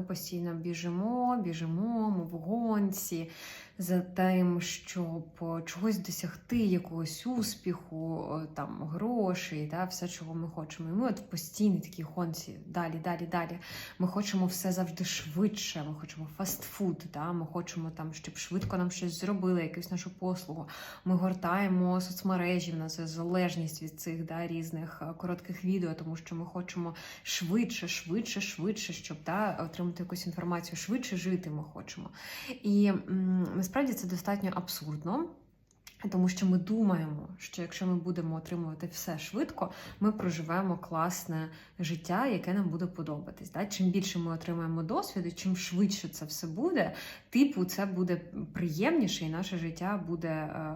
ми постійно біжимо, біжимо, ми в гонці за тим, щоб е, чогось досягти, якогось успіху, е, там грошей, да, все, чого ми хочемо. І ми от в постійній такій гонці далі, далі, далі. Ми хочемо все завжди швидше. Ми хочемо фастфуд, да? ми хочемо там, щоб швидко нам щось зробили, якусь нашу послугу. Ми гортаємо соцмережі, в нас є залежність від цих да, різних е, коротких відео, тому що ми хочемо швидше, швидше, швидше, щоб да, отримати якусь інформацію, швидше жити ми хочемо. І насправді це достатньо абсурдно. Тому що ми думаємо, що якщо ми будемо отримувати все швидко, ми проживемо класне життя, яке нам буде подобатись. Да? Чим більше ми отримаємо досвіду, чим швидше це все буде, типу, це буде приємніше, і наше життя буде е,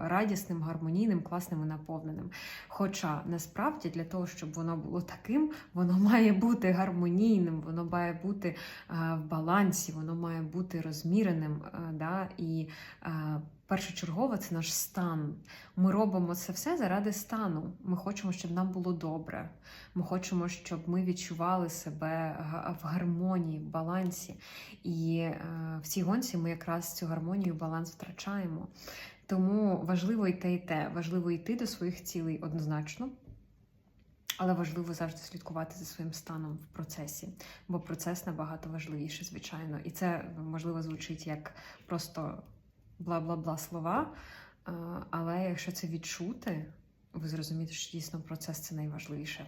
радісним, гармонійним, класним і наповненим. Хоча насправді для того, щоб воно було таким, воно має бути гармонійним, воно має бути е, в балансі, воно має бути розміреним. е, да? І першочергово це наш стан. Ми робимо це все заради стану. Ми хочемо, щоб нам було добре. Ми хочемо, щоб ми відчували себе в гармонії, в балансі. І е, в цій гонці ми якраз цю гармонію, баланс втрачаємо. Тому важливо і те, і те. Важливо йти до своїх цілей однозначно. Але важливо завжди слідкувати за своїм станом в процесі, бо процес набагато важливіше, звичайно. І це можливо звучить як просто бла-бла-бла слова. е, Але якщо це відчути, ви зрозумієте, що дійсно процес це найважливіше.